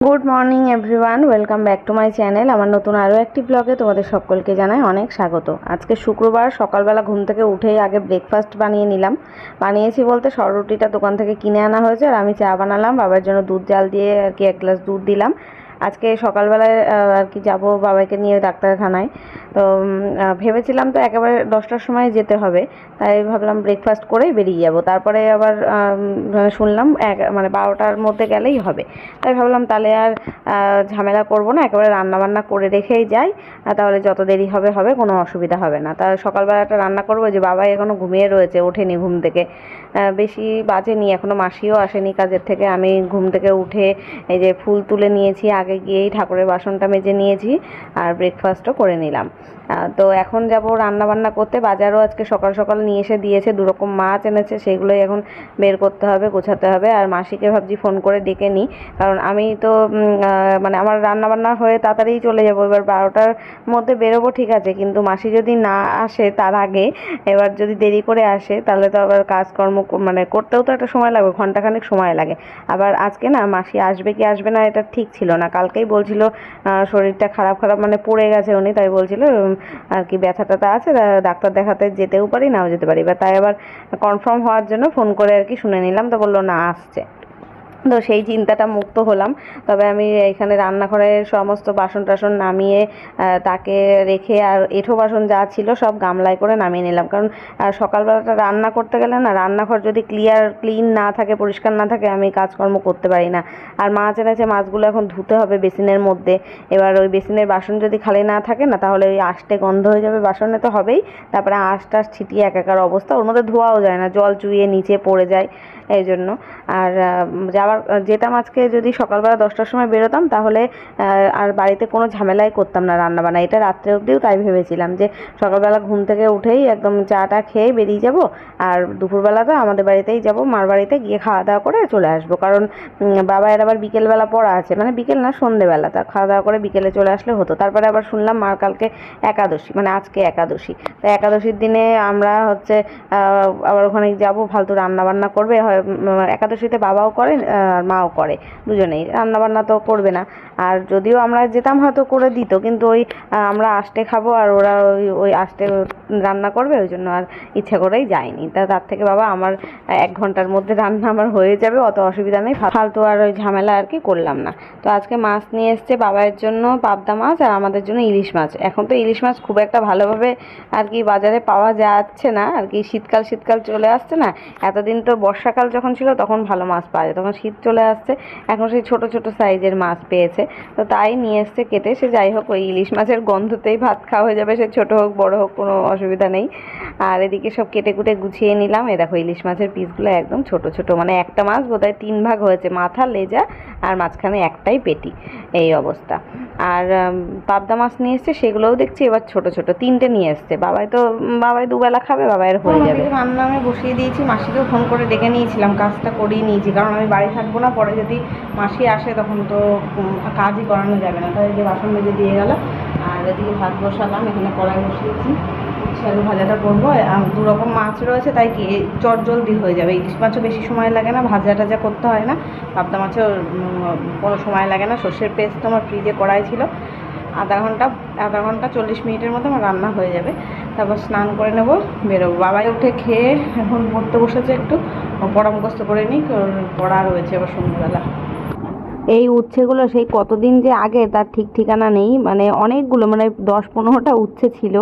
Good morning everyone welcome back to my channel আমার নতুন আরও একটি ব্লগে তোমাদের সকলকে জানাই অনেক স্বাগত। আজকে শুক্রবার, সকালবেলা ঘুম থেকে উঠেই আগে ব্রেকফাস্ট বানিয়ে নিলাম। বানিয়েছি বলতে সররুটিটা দোকান থেকে কিনে আনা হয়েছে আর আমি চা বানালাম। বাবার জন্য দুধ জাল দিয়ে আর কি এক গ্লাস দুধ দিলাম। আজকে সকালবেলায় আর কি যাব বাবাকে নিয়ে ডাক্তারখানায়। তো ভেবেছিলাম তো একেবারে দশটার সময় যেতে হবে, তাই ভাবলাম ব্রেকফাস্ট করেই বেরিয়ে যাব। তারপরে আবার শুনলাম এক মানে বারোটার মধ্যে গেলেই হবে। তাই ভাবলাম তাহলে আর ঝামেলা করব না, একেবারে রান্না বান্না করে রেখেই যাই তাহলে যত দেরি হবে হবে, কোনো অসুবিধা হবে না। তা সকালবেলাটা রান্না করব যে বাবাই এখনও ঘুমিয়ে রয়েছে, ওঠেনি ঘুম থেকে। বেশি বাজেনি এখনও মাসিও আসেনি কাজের থেকে। আমি ঘুম থেকে উঠে এই যে ফুল তুলে নিয়েছি, আগে গিয়েই ঠাকুরের বাসনটা মেজে নিয়েছি আর ব্রেকফাস্টও করে নিলাম। তো এখন যাব রান্না বান্না করতে। বাজারও আজকে সকাল সকাল নিয়ে এসে দিয়েছে, দুরকম মাছ এনেছে, সেগুলোই এখন বের করতে হবে, গোছাতে হবে। আর মাসিকে ভাবছি ফোন করে ডেকে নিই, কারণ আমি তো মানে আমার রান্না বান্না হয়ে তাড়াতাড়ি চলে যাব। এবার বারোটার মধ্যে বেরোবো ঠিক আছে, কিন্তু মাসি যদি না আসে তার আগে, এবার যদি দেরি করে আসে, তাহলে তো আবার কাজকর্ম কর- মানে করতেও তো একটা সময় লাগবে ঘন্টাখানেক সময় লাগে। আবার আজকে না মাসি আসবে কি আসবে না এটা ঠিক ছিল না। কালকেই বলছিল শরীরটা খারাপ খারাপ মানে পড়ে গেছে উনি, তাই বলছিল আর কি ব্যথা ট্যাথা আছে ডাক্তার দেখাতে যেতেও পারি, নাও যেতে পারি। বা তাই আবার কনফার্ম হওয়ার জন্য ফোন করে আর কি শুনে নিলাম, তো বলল না, আসছে। তো সেই চিন্তাটা মুক্ত হলাম। তবে আমি এখানে রান্নাঘরের সমস্ত বাসন টাসন নামিয়ে তাকে রেখে আর এঁঠো বাসন যা ছিল সব গামলায় করে নামিয়ে নিলাম। কারণ সকালবেলাটা রান্না করতে গেলে না, রান্নাঘর যদি ক্লিয়ার ক্লিন না থাকে, পরিষ্কার না থাকে, আমি কাজকর্ম করতে পারি না। আর মাছ এনেছে, মাছগুলো এখন ধুতে হবে বেসিনের মধ্যে। এবার ওই বেসিনের বাসন যদি খালি না থাকে না, তাহলে ওই আষ্টে গন্ধ হয়ে যাবে বাসনে তো হবেই। তারপরে আঁশ টাশ ছিটিয়ে একাকার অবস্থা। ওর মধ্যে ধোয়াও যায় না, জল চুইয়ে নিচে পড়ে যায়। এই জন্য আর যাওয়ার, যেতাম আজকে যদি সকালবেলা দশটার সময় বেরোতাম, তাহলে আর বাড়িতে কোনো ঝামেলাই করতাম না রান্না বান্না এটা রাত্রে অবধিও তাই ভেবেছিলাম যে, সকালবেলা ঘুম থেকে উঠেই একদম চাটা খেয়ে বেরিয়ে যাব, আর দুপুরবেলা তো আমাদের বাড়িতেই যাব, মার বাড়িতে গিয়ে খাওয়া দাওয়া করে চলে আসব। কারণ বাবা এর আবার বিকেলবেলা পড়া আছে। মানে বিকেল না, সন্ধেবেলা। তা খাওয়া দাওয়া করে বিকেলে চলে আসলে হতো। তারপরে আবার শুনলাম মার কালকে একাদশী মানে আজকে একাদশী। তো একাদশীর দিনে আমরা হচ্ছে আবার ওখানে যাব, ফালতু রান্না বান্না করবে, হয় একাদশীতে বাবাও করে আর মাও করে দুজনেই। রান্না বান্না তো করবে না। আর যদিও আমরা যেতাম হয়তো করে দিত, কিন্তু ওই আমরা আষ্টে খাব আর ওরা ওই ওই আষ্টে রান্না করবে, ওই জন্য আর ইচ্ছে করেই যায়নি। তা তার থেকে বাবা আমার এক ঘণ্টার মধ্যে রান্না আমার হয়ে যাবে, অত অসুবিধা নেই ফালতু আর ওই ঝামেলা আর কি করলাম না। তো আজকে মাছ নিয়ে এসছে বাবার জন্য পাবদা মাছ আর আমাদের জন্য ইলিশ মাছ। এখন তো ইলিশ মাছ খুব একটা ভালোভাবে আর কি বাজারে পাওয়া যাচ্ছে না, আর কি শীতকাল শীতকাল চলে আসছে না। এতদিন তো বর্ষাকাল যখন ছিল তখন ভালো মাছ পাওয়া যায়। তখন শীত চলে আসছে এখন সেই ছোট ছোট সাইজের মাছ পেয়েছে। তো তাই নিয়ে এসছে কেটে সে যাই হোক ওই ইলিশ মাছের গন্ধতেই ভাত খাওয়া হয়ে যাবে সে ছোট হোক বড় হোক কোনো অসুবিধা নেই। আর এদিকে সব কেটে কুটে গুছিয়ে নিলাম। এ দেখো ইলিশ মাছের পিসগুলো একদম ছোট ছোট মানে একটা মাছ বোধহয় তিন ভাগ হয়েছে মাথা লেজা আর মাঝখানে একটাই পেটি। এই অবস্থা। আর পাবদা মাছ নিয়ে এসছে সেগুলোও দেখছি এবার ছোট ছোট তিনটে নিয়ে এসছে। বাবাই তো বাবাই দুবেলা খাবে বাবাইয়ের হয়ে যাবে। রান্না আমি বসিয়ে দিয়েছি মাসিকেও ফোন করে ডেকে নিয়েছিলাম কাজটা করিয়ে নিয়েছি, কারণ আমি বাড়ি থাকব না, পরে যদি মাসি আসে তখন তো কাজই করানো যাবে না। তাই যে বাসন মেজে দিয়ে গেল, আর এদিকে ভাত বসালাম, এখানে কড়াই বসিয়েছি আলু ভাজাটা করব। আর দু রকম মাছ রয়েছে, তাই কি চট জলদি হয়ে যাবে। ইলিশ মাছও বেশি সময় লাগে না, ভাজা টাজা করতে হয় না। পাবদা মাছও কোনো সময় লাগে না। সর্ষের পেস্ট আমার ফ্রিজে কড়াই ছিল। আধা ঘণ্টা আধা ঘণ্টা চল্লিশ মিনিটের মতো আমার রান্না হয়ে যাবে। তারপর স্নান করে নেব, বেরোবো। বাবাই উঠে খেয়ে এখন পড়তে বসেছে একটু। পড়া মুখস্থ করে নিই পড়া রয়েছে আবার সন্ধ্যাবেলা। এই উচ্ছেগুলো সেই কতদিন যে আগে তার ঠিক ঠিকানা নেই মানে অনেকগুলো মানে দশ পনেরোটা উচ্ছে ছিল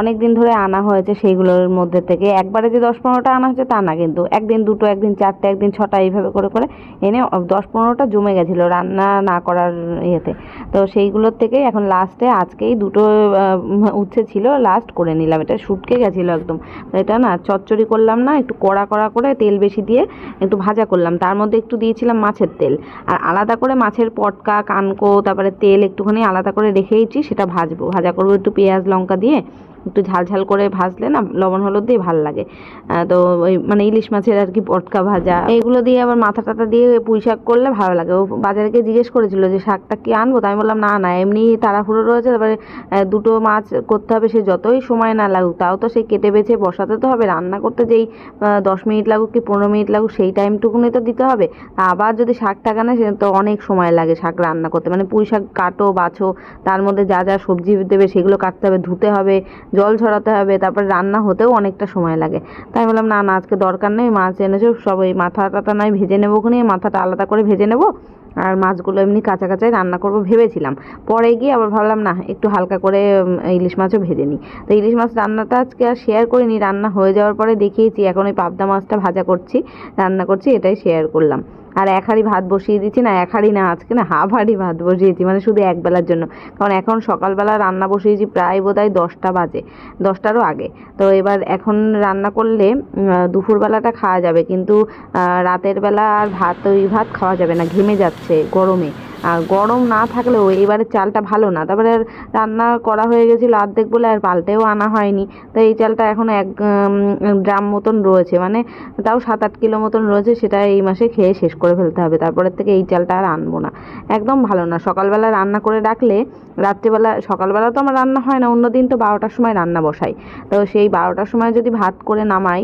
অনেক দিন ধরে আনা হয়েছে সেইগুলোর মধ্যে থেকে। একবারে যে দশ পনেরোটা আনা হয়েছে তা না কিন্তু। একদিন দুটো, একদিন চারটে, একদিন ছটা এইভাবে করে করে এনে দশ পনেরোটা জমে গেছিল রান্না না করার ইয়েতে। তো সেইগুলোর থেকেই এখন লাস্টে আজকেই দুটো উচ্ছে ছিল লাস্ট করে নিলাম। এটা শুটকে গেছিল একদম। এটা না চচ্চড়ি করলাম না, একটু কড়া কড়া করে তেল বেশি দিয়ে একটু ভাজা করলাম। তার মধ্যে একটু দিয়েছিলাম মাছের তেল। আর আলাদা করে মাছের পটকা, কানকো, তারপরে তেল একটুখানি আলাদা করে রেখেইছি সেটা ভাজবো। ভাজা করব একটু পেঁয়াজ, লঙ্কা দিয়ে। একটু ঝাল ঝাল করে ভাজলে না লবণ হলুদ দিয়ে ভালো লাগে। তো ওই মানে ইলিশ মাছের আর কি পটকা ভাজা এইগুলো দিয়ে আবার মাথা টাথা দিয়ে পুঁই শাক করলে ভালো লাগে। ও বাজারে গিয়ে জিজ্ঞেস করেছিল যে শাকটা কি আনব? তো আমি বললাম, না না, এমনি তাড়াহুড়ো রয়েছে। তারপরে দুটো মাছ করতে হবে, সে যতই সময় না লাগুক, তাও তো সেই কেটে বেছে বসাতে তো হবে। রান্না করতে যেই দশ মিনিট লাগুক কি পনেরো মিনিট লাগুক, সেই টাইমটুকুনি তো দিতে হবে। আবার যদি শাক টাকা না, সে তো অনেক সময় লাগে শাক রান্না করতে। মানে পুঁই শাক কাটো, বাছো, তার মধ্যে যা যা সবজি দেবে, সেগুলো কাটতে হবে, ধুতে হবে। জল ছড়াতে হবে, তারপর রান্না হতেও অনেকটা সময় লাগে। তাই বললাম, না না, আজকে দরকার নেই, মাছ এনেছো, সব ওই মাথা টাথা নয় ভেজে নেব ওখানে মাথাটা আলাদা করে ভেজে নেব, আর মাছগুলো এমনি কাঁচা কাঁচাই রান্না করব ভেবেছিলাম। পরে গিয়ে আবার ভাবলাম, না, একটু হালকা করে ইলিশ মাছও ভেজে নিই। তো ইলিশ মাছ রান্নাটা আজকে আর শেয়ার করিনি, রান্না হয়ে যাওয়ার পরে দেখিয়েছি, এখন ওই পাবদা মাছটা ভাজা করছি, রান্না করছি, এটাই শেয়ার করলাম। আর এক হাঁড়ি ভাত বসিয়ে দিচ্ছি না, এক হাঁড়ি না, আজকে না হাফ হাঁড়ি ভাত বসিয়েছি মানে শুধু একবেলার জন্য। কারণ এখন সকালবেলা রান্না বসিয়েছি প্রায় বোধ হয় দশটা বাজে, দশটারও আগে। তো এবার এখন রান্না করলে দুপুরবেলাটা খাওয়া যাবে, কিন্তু রাতের বেলা আর ভাত, ওই ভাত খাওয়া যাবে না, ঘেমে যাচ্ছে গরমে। আর গরম না থাকলেও এবারে চালটা ভালো না। তারপরে রান্না করা হয়ে গেছিল অর্ধেক বলে আর পাল্টেও আনা হয়নি। তো এই চালটা এখন এক ড্রাম মতন রয়েছে। মানে তাও সাত আট কিলো মতন রয়েছে, সেটা এই মাসে খেয়ে শেষ করে ফেলতে হবে। তারপরের থেকে এই চালটা আর আনব না। একদম ভালো না। সকালবেলা রান্না করে রাখলে রাত্রিবেলা, সকালবেলা তো আমার রান্না হয় না অন্য দিন তো বারোটার সময় রান্না বসাই। তো সেই বারোটার সময় যদি ভাত করে নামাই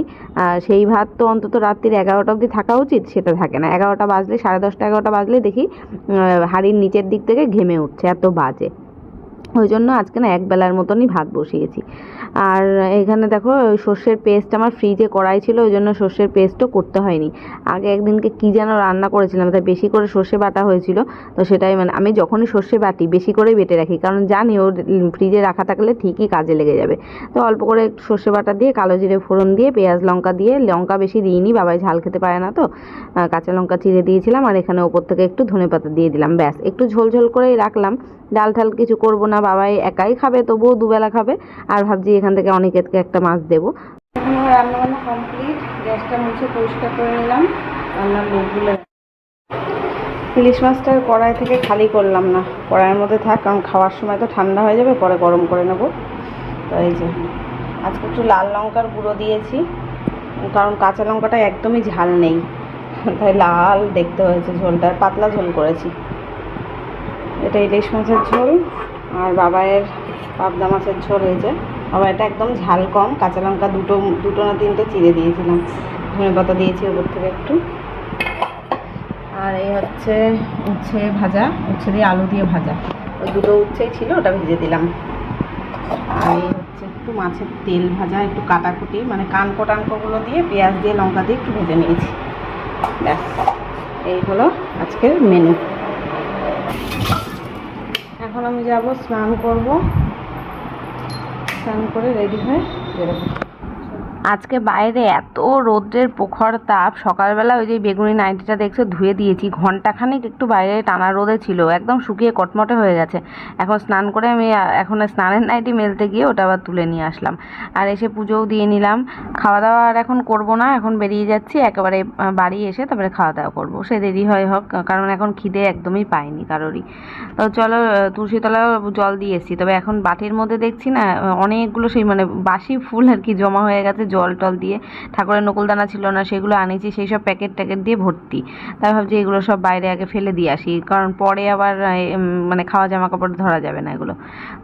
সেই ভাত তো অন্তত রাত্রির এগারোটা অবধি থাকা উচিত, সেটা থাকে না। এগারোটা বাজলে, সাড়ে দশটা, এগারোটা বাজলে দেখি হাঁড়ির নিচের দিক থেকে ঘেমে উঠছে এত বাজে। ওই জন্য আজকে না এক বেলার মতনই ভাত বসিয়েছি। আর এখানে দেখো সর্ষের পেস্ট আমার ফ্রিজে কড়াই ছিল, ওই জন্য সর্ষের পেস্টও করতে হয়নি। আগে একদিনকে কী যেন রান্না করেছিলাম, তাই বেশি করে সর্ষে বাটা হয়েছিল, তো সেটাই মানে আমি যখনই সর্ষে বাটি বেশি করেই বেটে রাখি, কারণ জানি ও ফ্রিজে রাখা থাকলে ঠিকই কাজে লেগে যাবে। তো অল্প করে সর্ষে বাটা দিয়ে, কালো জিরে ফোড়ন দিয়ে, পেঁয়াজ লঙ্কা দিয়ে, লঙ্কা বেশি দিইনি, বাবাই ঝাল খেতে পারে না তো কাঁচা লঙ্কা চিড়ে দিয়েছিলাম, আর এখানে ওপর থেকে একটু ধনেপাতা দিয়ে দিলাম, ব্যাস। একটু ঝোল ঝোল করেই রাখলাম ডাল ঠাল কিছু করব না বাবাই একাই খাবে, তবুও দুবেলা খাবে। আর ভাবছি এখান থেকে অনেকেরকে একটা মাছ দেবো। এখন আমার রান্না বান্না কমপ্লিট গ্যাসটা মুছে পরিষ্কার করে নিলাম। রান্নার লোকগুলো ইলিশ মাছটা কড়াই থেকে খালি করলাম না। কড়াইয়ের মধ্যে থাক, কারণ খাওয়ার সময় তো ঠান্ডা হয়ে যাবে, পরে গরম করে নেব। তো এই যে, আজকে একটু লাল লঙ্কার গুঁড়ো দিয়েছি, কারণ কাঁচা লঙ্কাটা একদমই ঝাল নেই। তাই লাল দেখতে হয়েছে ঝোলটা, পাতলা ঝোল করেছি। এটা ইলিশ মাছের ঝোল। আর বাবায়ের পাবদা মাছের ঝোল হয়েছে। বাবা, এটা একদম ঝাল কম। কাঁচা লঙ্কা দুটো দুটো না তিনটে চিড়ে দিয়েছিলাম। ধনে পাতা দিয়েছি ওপর থেকে একটু। আর এই হচ্ছে উচ্ছে ভাজা। উচ্ছে দিয়ে আলু দিয়ে ভাজা। ওই দুটো উচ্ছেই ছিল, ওটা ভেজে দিলাম। আর এই হচ্ছে একটু মাছের তেল ভাজা, একটু কাটাকুটি মানে কানকো টানকোগুলো দিয়ে পেঁয়াজ দিয়ে লঙ্কা দিয়ে একটু ভেজে নিয়েছি। ব্যাস, এই হলো আজকের মেনু আমি যাব স্নান করব। স্নান করে রেডি হয়ে বেরোবো। আজকে বাইরে এত রৌদ্রের প্রখর তাপ। সকালবেলা ওই যে বেগুনি নাইটিটা দেখছ ধুয়ে দিয়েছি। ঘন্টাখানেক একটু বাইরে টানা রোদে ছিল একদম শুকিয়ে কটমটে হয়ে গেছে। এখন স্নান করে আমি এখন স্নানের নাইটি মেলতে গিয়ে ওটা আবার তুলে নিয়ে আসলাম। আর এসে পুজোও দিয়ে নিলাম। খাওয়া দাওয়া আর এখন করব না এখন বেরিয়ে যাচ্ছি। একেবারে বাড়ি এসে তারপরে খাওয়া দাওয়া করব। সে দেরি হয় হোক কারণ এখন খিদে একদমই পাইনি কারোরই। তো চলো আহ, তুলসীতলাও জল দিয়ে এসেছি। তবে এখন বাটির মধ্যে দেখছি না অনেকগুলো সেই মানে বাসি ফুল আর কি জমা হয়ে গেছে জল টল দিয়ে ঠাকুরের নকুলদানা ছিল না, সেগুলো আনিয়েছি, সেই সব প্যাকেট ট্যাকেট দিয়ে ভর্তি। তাই ভাবছি এগুলো সব বাইরে আগে ফেলে দিয়ে আসি, কারণ পরে আবার মানে খাওয়া জামা কাপড় ধরা যাবে না এগুলো।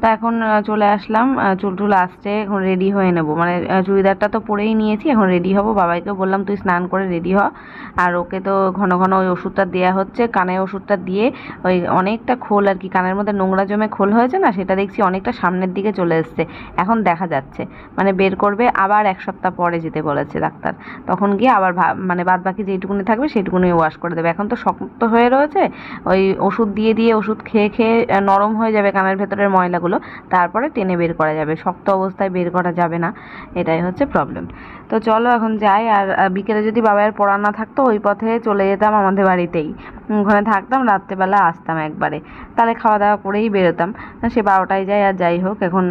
তো এখন চলে আসলাম চুল টুল আসছে, এখন রেডি হয়ে নেব। মানে চুড়িদারটা তো পরেই নিয়েছি, এখন রেডি হব। বাবাইকে বললাম, তুই স্নান করে রেডি হ। আর ওকে তো ঘন ঘন ওই ওষুধটা দেওয়া হচ্ছে, কানে ওষুধটা দিয়ে ওই অনেকটা খোল আর কি, কানের মধ্যে নোংরা জমে খোল হয়েছে না, সেটা দেখছি অনেকটা সামনের দিকে চলে এসছে। এখন দেখা যাচ্ছে। মানে বের করবে আবার এক সপ্তাহ পরে যেতে বলেছে ডাক্তার। তখন গিয়ে আবার মানে বাদ বাকি যেটুকুনি থাকবে সেটুকুনি ওয়াশ করে দেবে। এখন তো শক্ত হয়ে রয়েছে, ওই ওষুধ দিয়ে দিয়ে ওষুধ খেয়ে খেয়ে নরম হয়ে যাবে কানের ভেতরের ময়লাগুলো, তারপরে টেনে বের করা যাবে। শক্ত অবস্থায় বের করা যাবে না, এটাই হচ্ছে প্রবলেম তো চলো এখন যাই, আর বিকেলে যদি বাবার পড়া না থাকতো, ওই পথে চলে যেতাম আমাদের বাড়িতেই। ওখানে থাকতাম, রাত্রেবেলা আসতাম একবারে। তাহলে খাওয়া দাওয়া করেই বেরোতাম। সে বারোটায় যায় আর যাই হোক, এখন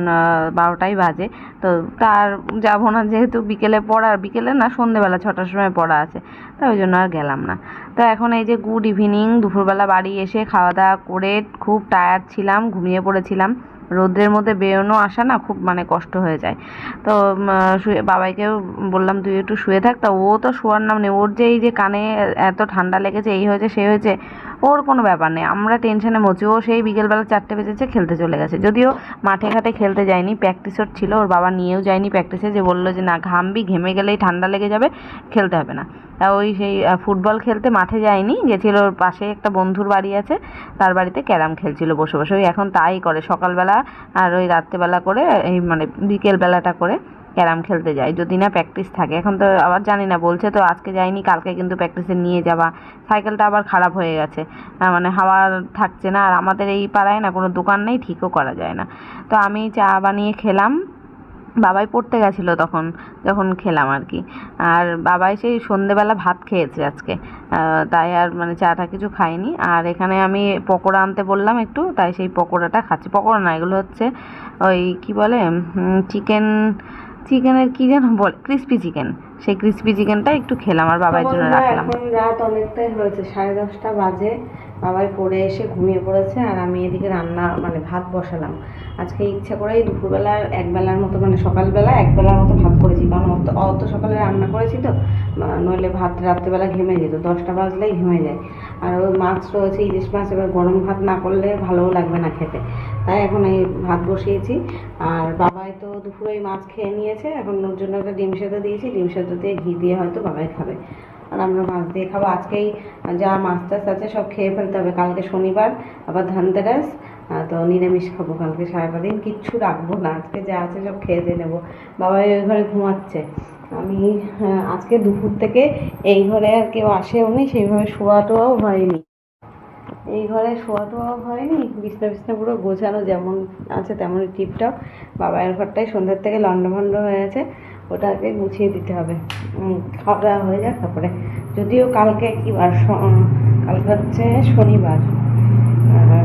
বারোটাই বাজে। তো তার যাব না যেহেতু বিকেলে পড়া বিকেলে না সন্ধেবেলা ছটার সময় পড়া আছে। তাই ওই জন্য আর গেলাম না। তো এখন এই যে গুড ইভিনিং, দুপুরবেলা বাড়ি এসে খাওয়া দাওয়া করে খুব টায়ার্ড ছিলাম, ঘুমিয়ে পড়েছিলাম। রোদ্রের মধ্যে বেরোনো, আসা না খুব মানে কষ্ট হয়ে যায়। তো শুয়ে, বাবাইকেও বললাম, তুই একটু শুয়ে থাক। তা ও তো শোয়ার নাম নেই। ওর যে এই যে কানে এত ঠান্ডা লেগেছে, এই হয়েছে সে হয়েছে। ওর কোনো ব্যাপার নেই। আমরা টেনশনে মরছি। ও সেই বিকেলবেলা চারটে বেজেছে, খেলতে চলে গেছে। যদিও মাঠে ঘাটে খেলতে যায়নি প্র্যাকটিসর ছিল। ওর বাবা নিয়েও যায়নি প্র্যাকটিসে যে বলল যে, না, ঘামবি, ঘেমে গেলেই ঠান্ডা লেগে যাবে, খেলতে হবে না। তা ওই সেই ফুটবল খেলতে মাঠে যায়নি। গেছিল ওর পাশে একটা বন্ধুর বাড়ি আছে। তার বাড়িতে ক্যারাম খেলছিল বসে বসে। ওই এখন তাই করে। সকালবেলা আর ওই রাত্রেবেলা করে, এই মানে বিকেলবেলাটা করে। ক্যারাম খেলতে যায় যদি না প্র্যাকটিস থাকে। এখন তো আবার জানি না, বলছে তো আজকে যায়নি কালকে কিন্তু প্র্যাকটিসে নিয়ে যাওয়া সাইকেলটা আবার খারাপ হয়ে গেছে। মানে হাওয়া থাকছে না, আর আমাদের এই পাড়ায় না কোনো দোকান নেই, ঠিকও করা যায় না। তো আমি চা বানিয়ে খেলাম। বাবাই পড়তে গেছিল তখন, যখন খেলাম আর কি। আর বাবাই সেই সন্ধেবেলা ভাত খেয়েছে আজকে। তাই আর মানে চাটা কিছু খাইনি। আর এখানে আমি পকোড়া আনতে বললাম একটু, তাই সেই পকোড়াটা খাচ্ছি। পকোড়া না, এগুলো হচ্ছে ওই কি বলে চিকেন চিকেনের কি যেন বলে ক্রিস্পি চিকেন সেই ক্রিস্পি চিকেনটা একটু খেলাম আর বাবার জন্য রাখলাম। এখন রাত অনেকটাই হয়েছে সাড়ে দশটা বাজে। বাবাই পড়ে এসে ঘুমিয়ে পড়েছে আর আমি এদিকে রান্না মানে ভাত বসালাম। আজকে ইচ্ছা করেই দুপুরবেলা এক বেলার মতো মানে সকালবেলা এক বেলার মতো ভাত করেছি কারণ অত অত সকালে রান্না করেছি তো নইলে ভাত রাত্রেবেলা ঘেমে যেত দশটা বাজলেই ঘেমে যায়। আর ওই মাছ রয়েছে ইলিশ মাছ এবার গরম ভাত না করলে ভালোও লাগবে না খেতে। তাই এখন এই ভাত বসিয়েছি। আর বাবাই তো দুপুরে এই মাছ খেয়ে নিয়েছে, এখন ওর জন্য একটা ডিম সেদ্ধ দিয়েছি, ডিম সেদ্ধ দিয়ে ঘি দিয়ে হয়তো বাবাই খাবে। আর আমরা মাছ দিয়ে খাব। আজকেই যা মাছ টাছ আছে সব খেয়ে ফেলতে হবে। কালকে শনিবার, আবার ধানতেরাস তো নিরামিষ খাব কালকে সারাটা দিন কিচ্ছু রাখব না। আজকে যা আছে সব খেয়ে দিয়ে নেব। বাবাই ওই ঘরে ঘুমাচ্ছে। আমি আজকে দুপুর থেকে এই ঘরে আর কেউ আসেও নি, সেইভাবে শোয়া টোয়াও হয়নি। এই ঘরে শোয়া টোয়াও হয়নি, বিছনা বিছনা পুরো গোছানো যেমন আছে তেমনই টিপটপ। বাবার ঘরটাই সন্ধ্যার থেকে লন্ডভন্ড হয়ে আছে, ওটাকে গুছিয়ে দিতে হবে। খাওয়া দাওয়া হয়ে যাক তারপরে। যদিও কালকে কি বার কালকে হচ্ছে শনিবার।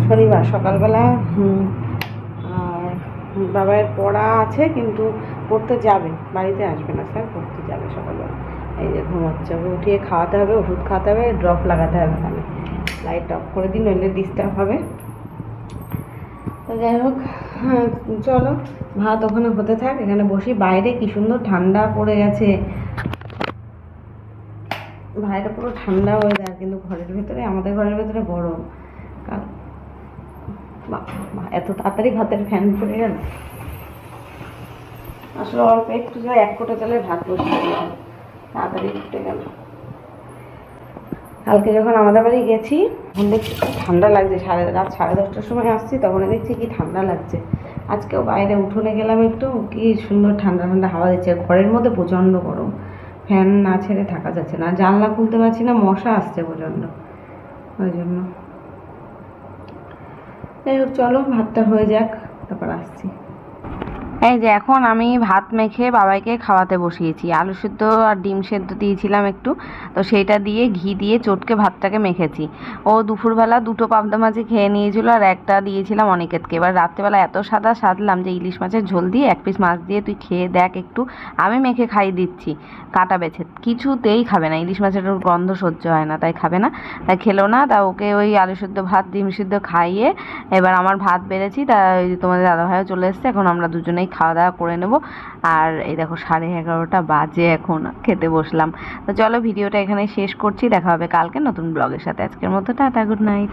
শনিবার সকালবেলা আর বাবার পড়া আছে কিন্তু পড়তে যাবে, বাড়িতে আসবে না স্যার, পড়তে যাবে সকালবেলা। এই যে ঘুমাচ্ছে উঠিয়ে খাওয়াতে হবে, ওষুধ খাওয়াতে হবে, ড্রপ লাগাতে হবে তাহলে লাইট অফ করে দিন নইলে ডিস্টার্ব হবে। তো যাই হোক হ্যাঁ চলো ভাত ওখানে হতে থাক। এখানে বসি। বাইরে কি সুন্দর ঠান্ডা পড়ে গেছে। বাইরে পুরো ঠান্ডা ওয়েদার কিন্তু ঘরের ভেতরে আমাদের ঘরের ভেতরে গরম। বাহ, এত তাড়াতাড়ি ভাতের ফ্যান পড়ে গেল। আসলে অল্প একটু এক কোটা চালের ভাত দিয়েছিলাম তাড়াতাড়ি ফুটে গেল। কালকে যখন আমাদের বাড়ি গেছি, তখন দেখছি কি ঠান্ডা লাগছে। সাড়ে রাত সাড়ে দশটার সময় আসছি, তখন দেখছি কি ঠান্ডা লাগছে। আজকেও বাইরে উঠোনে গেলাম একটু, কি সুন্দর ঠান্ডা ঠান্ডা হাওয়া দিচ্ছে। ঘরের মধ্যে প্রচণ্ড গরম। ফ্যান না ছেড়ে থাকা যাচ্ছে না। জানলা খুলতে পারছি না, মশা আসছে প্রচণ্ড। ওই জন্য। যাই হোক, চলো, ভাতটা হয়ে যাক, তারপর আসছি। এই যে এখন আমি ভাত মেখে বাবাইকে খাওয়াতে বসিয়েছি। আলু সেদ্ধ আর ডিম সেদ্ধ দিয়েছিলাম একটু। তো সেইটা দিয়ে ঘি দিয়ে চটকে ভাতটাকে মেখেছি। ও দুপুরবেলা দুটো পাবদা মাছই খেয়ে নিয়েছিল আর একটা দিয়েছিলাম অনিকেতকে। এবার রাত্রেবেলা এত সাদা সাধলাম যে ইলিশ মাছের ঝোল দিয়ে এক পিস মাছ দিয়ে তুই খেয়ে দেখ একটু। আমি মেখে খাইয়ে দিচ্ছি। কাটা বেছে। কিছুতেই খাবে না। ইলিশ মাছের গন্ধ সহ্য হয় না, তাই খাবে না। তাই খেলো না। তা ওকে ওই আলু সেদ্ধ ভাত, ডিম সেদ্ধ খাইয়ে এবার আমার ভাত বেড়েছি। তা ওই তোমাদের দাদাভাইও চলে এসছে। এখন আমরা দুজনেই খাওয়া দাওয়া করে নেব। আর এই দেখো সাড়ে এগারোটা বাজে এখন, খেতে বসলাম। তো চলো ভিডিওটা এখানে শেষ করছি, দেখা হবে কালকে নতুন ব্লগের সাথে। আজকের মতো টাটা, গুড নাইট।